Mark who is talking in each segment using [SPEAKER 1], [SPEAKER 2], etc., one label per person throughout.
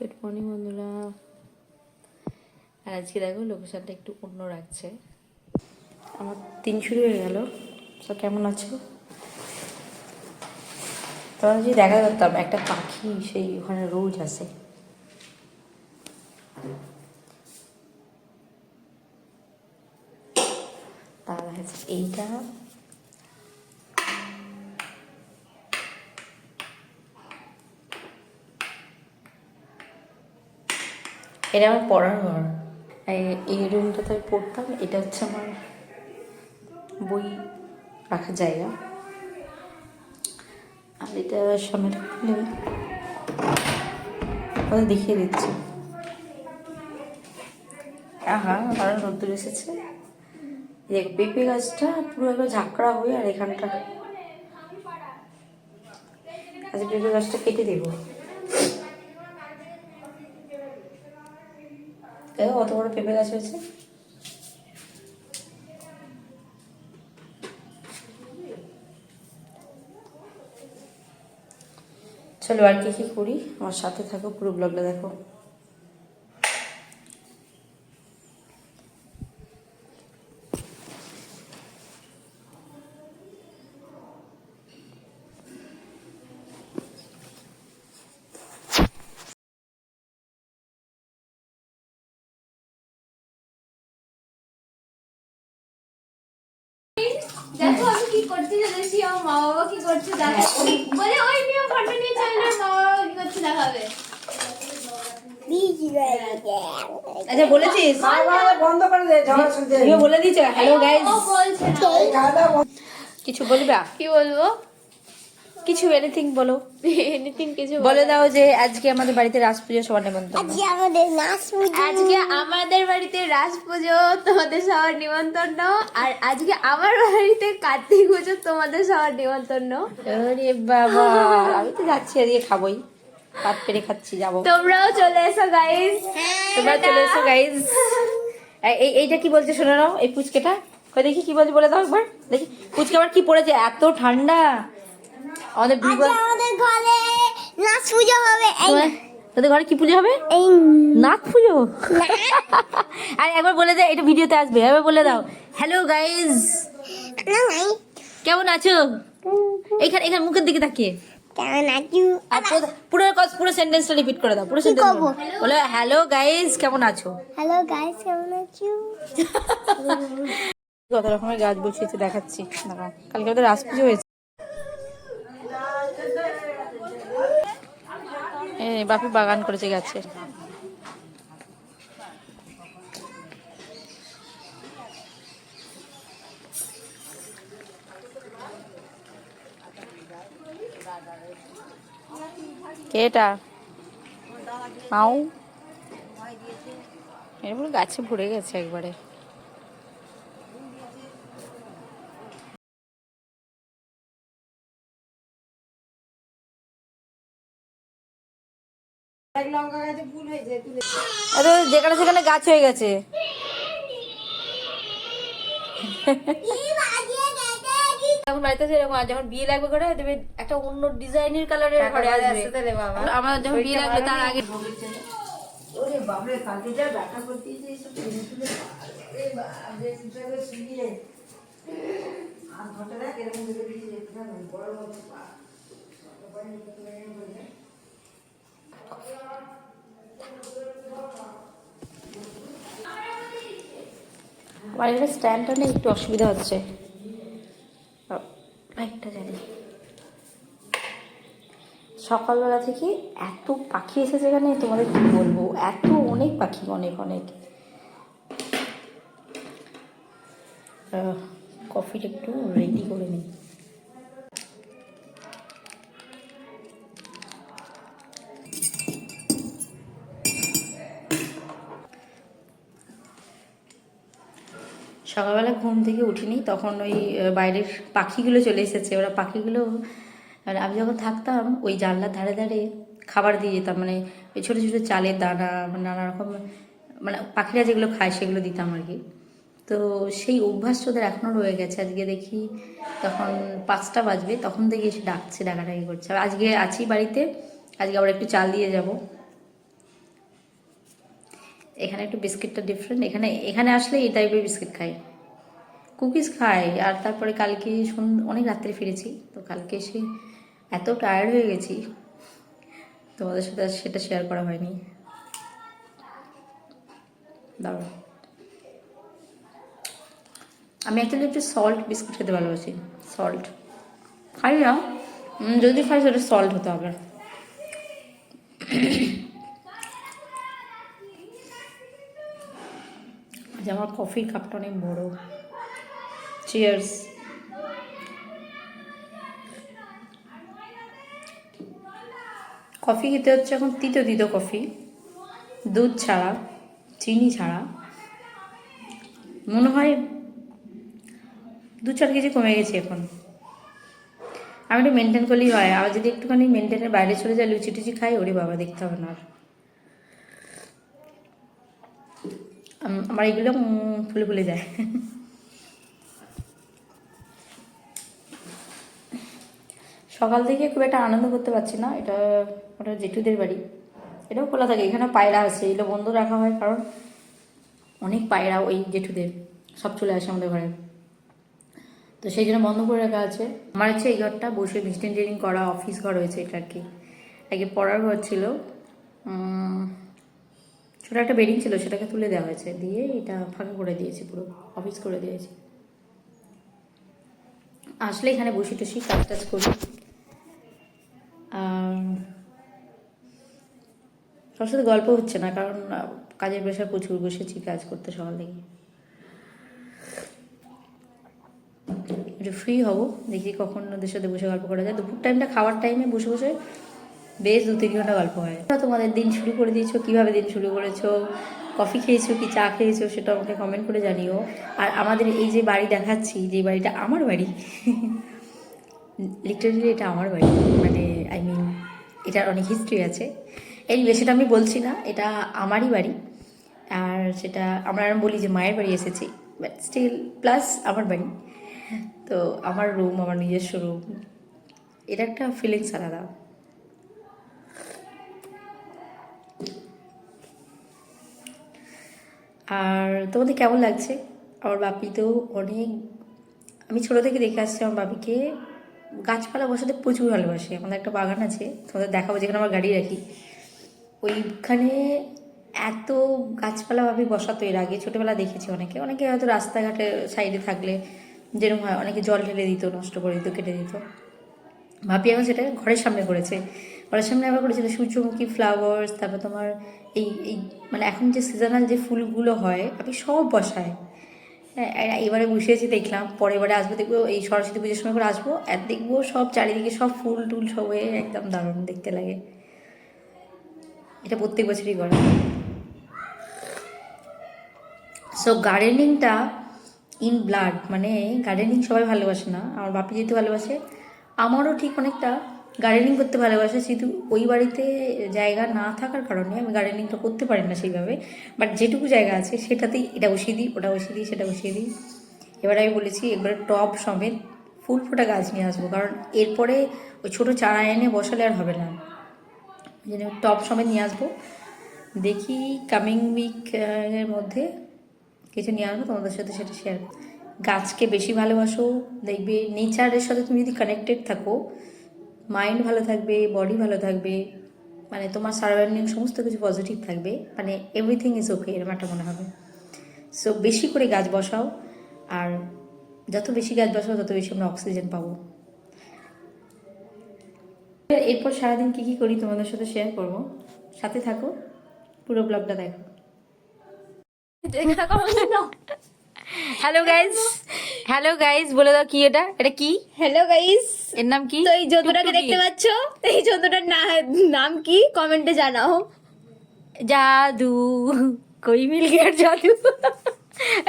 [SPEAKER 1] Good morning বন্ধুরা। আর আজকে দেখো লোকেশনটা একটু অন্য রাখছে। আমার তিন শুরু হয়ে গেল। তো কেমন আছো? তোমার যদি দেখা করতাম, একটা পাখি সেই ওখানে রোজ আসে। তার এইটা এটা আমার পড়ার ঘর। এই- রুমটাতে আমি পড়তাম, এটা হচ্ছে আমার বই রাখার জায়গা। আর এটা সামনেটা খুলে ওদের দেখিয়ে দিচ্ছি। আহা, আরও রোদ্দুর এসেছে। দেখ, পেঁপে গাছটা পুরো একবার ঝাঁকড়া হয়ে আর এখানটা আচ্ছা পেঁপে গাছটা কেটে দেবো। দেখো অত বড় পেঁপে গাছ হয়েছে। চলো আর কি কি করি? আমার সাথে থাকো, পুরো ব্লগটা দেখো।
[SPEAKER 2] দেখো আমি কি করতে চলেছি আমার মা বাবা কি করছে দেখো বলে ওই নিয়ে ফটো নিয়ে চলে মা বাবা কি করছে দেখাবে?
[SPEAKER 1] আচ্ছা বলেছিস?
[SPEAKER 3] বন্ধ করে দে শুনতে।
[SPEAKER 1] বলে দিয়েছ হ্যালো
[SPEAKER 2] না।
[SPEAKER 3] বন্ধ।
[SPEAKER 1] কিছু বলবে?
[SPEAKER 2] কি বলব?
[SPEAKER 1] কিছু এনিথিং বলো।
[SPEAKER 2] এনিথিং কিছু
[SPEAKER 1] বলে। দাও যে আজকে আমাদের বাড়িতে রাস পুজো সবার নিমন্ত্রণ।
[SPEAKER 2] আজকে আমাদের রাস পুজো। আজকে আমাদের বাড়িতে রাস পুজো তোমাদের সবার নিমন্ত্রণ। আর আজকে আমার বাড়িতে কার্তিক পুজো তোমাদের সবার নিমন্ত্রণ।
[SPEAKER 1] আরে বাবা আমি তো যাচ্ছি আজকে খাবোই। পাত পেরে খাচ্ছি যাব।
[SPEAKER 2] তোমরাও চলে এসো গাইস
[SPEAKER 1] তোমরা চলে এসো গাইস এই এইটা কি বলছে শোনো নাও এই পুচকেটা। কই দেখি কি বলছে বলে দাও একবার। দেখি। পুচকে আবার কি পড়েছে? এত ঠান্ডা। আমাদের
[SPEAKER 4] আমাদের ঘরে নাচ পুজো হবে
[SPEAKER 1] তোদের ঘরে কি পুজো হবে? নাথ পুজো? আর একবার বলে দাও এটা ভিডিওতে আসবে একবার বলে দাও। হ্যালো গাইজ কেমন আছো? এখানে এখানে মুখের দিকে তাকিয়ে। পুরো- পুরো পুরো সেন্টেন্সটা রিপিট করে দাও পুরো সেন্টেন্স বলো হ্যালো গাইজ কেমন আছো?
[SPEAKER 4] হ্যালো গাইস কেমন আছো?
[SPEAKER 1] কত রকমের গাছ বসিয়েছে দেখাচ্ছি। কালকে ওদের রাস পুজো হয়েছে। বাপি বাগান করেছে গাছের কে এটা? মাও এরপর গাছে ভরে গেছে একবারে। যেখানে সেখানে গাছ হয়ে গেছে। এখন বাড়িতে সেরকম আর যখন বিয়ে লাগবে করে দেবে একটা অন্য ডিজাইনের কালারের ঘরে আসবে। আমার যখন বিয়ে লাগবে তার আগে
[SPEAKER 3] ওরে বাপরে কালকে যা ব্যথা করতেছে এইসব। আর দেখ, এরকম বড়।
[SPEAKER 1] আমার এখানে স্ট্যান্ডটা নিয়ে একটু অসুবিধা হচ্ছে। একটা জানি সকালবেলা থেকে এত পাখি এসেছে এখানে, তোমাদের কি বলব? এত অনেক পাখি, অনেক অনেক। কফিটা একটু রেডি করে নিই। সকালবেলা ঘুম থেকে উঠিনি, তখন ওই বাইরের পাখিগুলো চলে এসেছে। ওরা পাখিগুলো মানে আমি যখন থাকতাম, ওই জানলার ধারে ধারে খাবার দিয়ে যেতাম। মানে ওই ছোটো ছোটো চালের দানা মানে নানা রকম মানে পাখিরা যেগুলো খায় সেগুলো দিতাম আর কি। তো সেই অভ্যাস ওদের এখনও রয়ে গেছে। আজকে দেখি তখন পাঁচটা বাজবে, তখন থেকে এসে ডাকছে, ডাকাডাকি করছে। আজকে আছি বাড়িতে, আজকে আবার একটু চাল দিয়ে যাব। এখানে একটু বিস্কিটটা ডিফারেন্ট এখানে এখানে আসলে এই টাইপের বিস্কিট খাই। কুকিজ খাই, আর তারপরে কালকে অনেক রাত্রে ফিরেছি, তো কালকে এসে এত টায়ার্ড হয়ে গেছি, তোমাদের সাথে সেটা শেয়ার করা হয়নি। দাঁড়াও আমি অ্যাকচুয়ালি একটু সল্ট বিস্কুট খেতে ভালোবাসি সল্ট খাই না যদি খাই সেটা সল্ট হতে হবে আজ আমার কফির কাপটা অনেক বড়। চিয়ার্স কফি খেতে হচ্ছে এখন তিতো তিতো কফি। দুধ ছাড়া, চিনি ছাড়া। মনে হয় দু চার কেজি কমে গেছে এখন। আমি একটু মেনটেন করলেই হয় আর যদি একটুখানি মেনটেনের বাইরে চলে যায় লুচি টুচি খাই, ওরে বাবা, দেখতে হবে না আর। আমার এগুলো ফুলে ফুলে যায়। সকাল থেকে খুব একটা আনন্দ করতে পারছি না। এটা, ওটা জেঠুদের বাড়ি। এটাও খোলা থাকে এখানে পায়রা আছে, এগুলো বন্ধ রাখা হয় কারণ অনেক পায়রা ওই জেঠুদের, সব চলে আসে আমাদের ঘরে। তো সেই জন্য বন্ধ করে রাখা আছে। আমার হচ্ছে এই ঘরটা বসে ট্রেনিং করা অফিস ঘর হয়েছে এটা আর কি। আগে পড়ার ঘর ছিল। ছোট একটা বেডিং ছিল, সেটাকে তুলে দেওয়া হয়েছে। দিয়ে এটা ফাঁকা করে দিয়েছি পুরো, অফিস করে দিয়েছি। আসলে এখানে বসে টসি কাজ টাজ করি। আর সবার সাথে গল্প হচ্ছে না, কারণ কাজের প্রেশার প্রচুর, বসেছি কাজ করতে সকাল থেকে। একটু ফ্রি হব, দেখি কখন ওদের সাথে বসে গল্প করা যায়। দুপুর টাইমটা খাওয়ার টাইমে বসে বসে বেশ দু, তিন ঘণ্টা গল্প হয়। তোমাদের দিন শুরু করে দিয়েছ, কীভাবে দিন শুরু করেছ, কফি খেয়েছো কি চা খেয়েছো সেটা আমাকে কমেন্ট করে জানিও। আর আমাদের এই যে বাড়ি দেখাচ্ছি, যে বাড়িটা আমার বাড়ি লিটারেলি এটা আমার বাড়ি। মানে আই মিন এটার অনেক হিস্ট্রি আছে। এই সেটা আমি বলছি না, এটা আমারই বাড়ি। আর সেটা আমরা বলি যে মায়ের বাড়ি এসেছি বাট স্টিল প্লাস আমার বাড়ি। তো আমার রুম আমার নিজস্ব রুম এটা একটা ফিলিংস আলাদা। আর তোমাদের কেমন লাগছে? আমার বাপি তো অনেক, আমি ছোটো থেকে দেখে আসছি আমার বাপিকে। গাছপালা বসাতে প্রচুর ভালোবাসে। আমাদের একটা বাগান আছে, তোমাদের দেখাবো, যেখানে আমার গাড়ি রাখি। ওইখানে এত গাছপালা ভাবে বসাতো এর আগে, ছোটোবেলা দেখেছি অনেকে। অনেকে হয়তো রাস্তাঘাটে সাইডে থাকলে যেরকম হয়, অনেকে জল ঢেলে দিত, নষ্ট করে দিত, কেটে দিত। ভাবি এখন সেটা ঘরের সামনে করেছে। ঘরের সামনে আবার করেছিল সূর্যমুখী ফ্লাওয়ার্স তারপর তোমার এই এই মানে এখন যে সিজনাল যে ফুলগুলো হয় আমি সব বসায়। হ্যাঁ এবারে বসিয়েছি দেখলাম পরের এবারে আসব, দেখব, এই সরস্বতী পুজোর সময় করে আসব, আর দেখব সব চারিদিকে সব ফুল টুল সব হয়ে একদম দারুণ দেখতে লাগে। এটা প্রত্যেক বছরই করে। সো গার্ডেনিংটা ইন ব্লাড মানে গার্ডেনিং সবাই ভালোবাসে না, আমার বাপি যেহেতু ভালোবাসে, আমারও ঠিক অনেকটা গার্ডেনিং করতে ভালোবাসে কিন্তু ওই বাড়িতে জায়গা না থাকার কারণে আমি গার্ডেনিংটা করতে পারি না সেইভাবে। বাট যেটুকু জায়গা আছে সেটাতেই এটা বসিয়ে দিই, ওটা বসিয়ে দিই, সেটা বসিয়ে দিই। এবার আমি বলেছি, এবারে টব সমেত ফুল ফোটা গাছ নিয়ে আসব, কারণ এরপরে ওই ছোটো চারা এনে বসালে আর হবে না। জন্য টপ সমেত নিয়ে আসব। দেখি কামিং উইক এর মধ্যে কিছু নিয়ে আসব, তোমাদের সাথে সেটা শেয়ার গাছকে বেশি ভালোবাসো, দেখবে নেচারের সাথে তুমি যদি কানেক্টেড থাকো মাইন্ড ভালো থাকবে বডি ভালো থাকবে মানে তোমার সারাউন্ডিং সমস্ত কিছু পজিটিভ থাকবে মানে এভরিথিং ইজ ওকে এরকম একটা মনে হবে। সো বেশি করে গাছ বসাও আর যত বেশি গাছ বসাও তত বেশি আমরা অক্সিজেন পাবো। এরপর সারাদিন কী কী করি তোমাদের সাথে শেয়ার করব। সাথে থাকো পুরো ব্লগটা দেখো। হ্যালো গাইজ হ্যালো গাইজ বলে দাও কি এটা? এটা কি?
[SPEAKER 2] হ্যালো গাইস
[SPEAKER 1] এর নাম কি?
[SPEAKER 2] তো এই জন্তুটাকে। দেখতে পাচ্ছ? এই জন্তুটার নাম কি? কমেন্টে জানাও।
[SPEAKER 1] জাদু। কই মিল গিয়ে জাদু?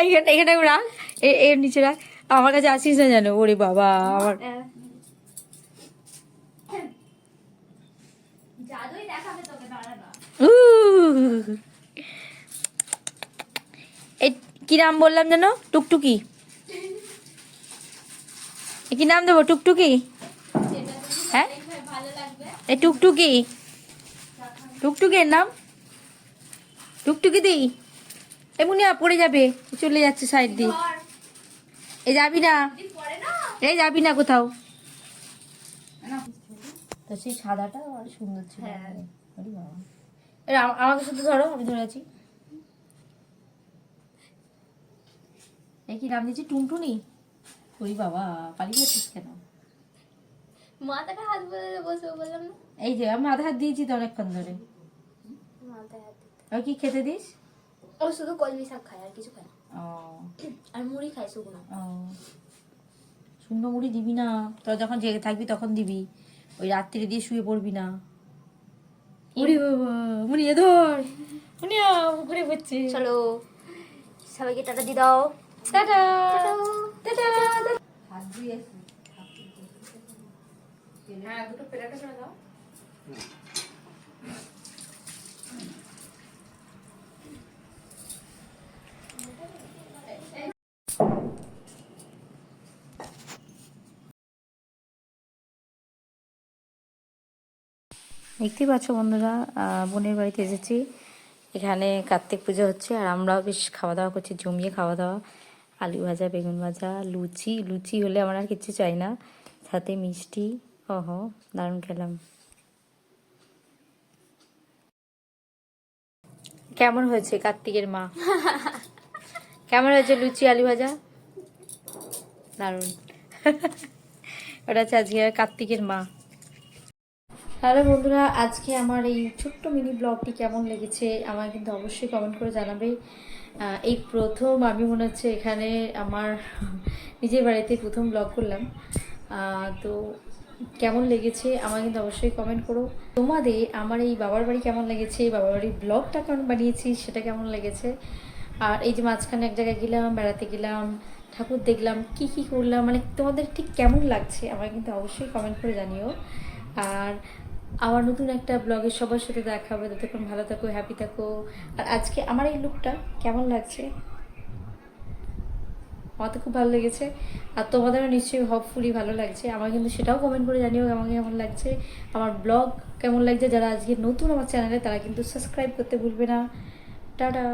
[SPEAKER 1] এখানে এখানে রাখ। এ- এর নিচে রাখ। আমার কাছে আসিস না জানো ওরে বাবা আমার উহ। এই কি নাম বললাম যেন? টুকটুকি। এ কি নাম দেবো? টুকটুকি? হ্যাঁ? এই টুকটুকি। টুকটুকির নাম? টুকটুকি দিই এমনি পড়ে যাবে। চলে যাচ্ছে সাইড দিয়ে। এই যাবি না। এই যাবি না কোথাও। তো সেই সাদাটা সুন্দর ছিল। বাবা। আমাকে শুধু ধরো আমি ধরে আছি। কি নাম দিয়েছি টুনটুনি। ওই বাবা পালিয়ে যাচ্ছিস কেন?
[SPEAKER 2] মাথাটা হাত বলে বসে বললাম না।
[SPEAKER 1] এই যে আমি আধা হাত দিয়েছি তো অনেকক্ষণ ধরে। আর কি খেতে দিস?
[SPEAKER 2] ও শুধু কলমি শাক খায় আর কিছু খায়
[SPEAKER 1] ও।
[SPEAKER 2] আর মুড়ি খায় শুকনো।
[SPEAKER 1] ও। শূন্য মুড়ি দিবি না তোরা যখন জেগে থাকবি তখন দিবি। ওই রাত্রিরে দিয়ে শুয়ে পড়বি না। বাবা মুড়ি এ ধর। মুড়ি ঘুরে পড়ছে
[SPEAKER 2] চলো সবাইকে টাটা দিয়ে দাও।
[SPEAKER 1] টাটা টাটা
[SPEAKER 3] হাত দিয়ে
[SPEAKER 2] হ্যাঁ দুটো প্লেটে করে দাও।
[SPEAKER 1] দেখতেই পাচ্ছ বন্ধুরা আহ, বোনের বাড়িতে এসেছি। এখানে কার্তিক পুজো হচ্ছে আর আমরাও বেশ খাওয়া দাওয়া করছি জমিয়ে খাওয়া দাওয়া। আলু ভাজা, বেগুন ভাজা, লুচি। লুচি হলে আমার আর কিছু চাই না। সাথে মিষ্টি। ওহ দারুণ খেলাম। কেমন হয়েছে কার্তিকের মা? কেমন হয়েছে লুচি, আলু ভাজা? দারুণ। ওটা হচ্ছে আজকে কার্তিকের মা। হ্যালো বন্ধুরা, আজকে আমার এই ছোট্ট মিনি ব্লগটি কেমন লেগেছে আমায় কিন্তু অবশ্যই কমেন্ট করে জানাবে এই প্রথম আমি মনে হচ্ছে এখানে আমার নিজের বাড়িতে প্রথম ব্লগ করলাম। তো কেমন লেগেছে আমায় কিন্তু অবশ্যই কমেন্ট করো। তোমাদের আমার এই বাবার বাড়ি কেমন লেগেছে, বাবার বাড়ির ব্লগটা কেমন বানিয়েছি সেটা কেমন লেগেছে? আর এই যে মাঝখানে এক জায়গায় গেলাম, বেড়াতে গেলাম, ঠাকুর দেখলাম, কি কি করলাম মানে তোমাদের ঠিক কেমন লাগছে আমায় কিন্তু অবশ্যই কমেন্ট করে জানিও। আর আবার নতুন একটা ব্লগে সবার সাথে দেখা হবে। ততক্ষণ ভালো থাকো হ্যাপি থাকো। আর আজকে আমার এই লুকটা কেমন লাগছে? আমার তো খুব ভালো লেগেছে। আর তোমাদেরও নিশ্চয়ই হপফুলি ভালো লাগছে। আমার কিন্তু সেটাও কমেন্ট করে জানিও আমাকে কেমন লাগছে। আমার ব্লগ কেমন লাগছে? যারা আজকে নতুন আমার চ্যানেলে তারা কিন্তু সাবস্ক্রাইব করতে ভুলবে না। টাটা!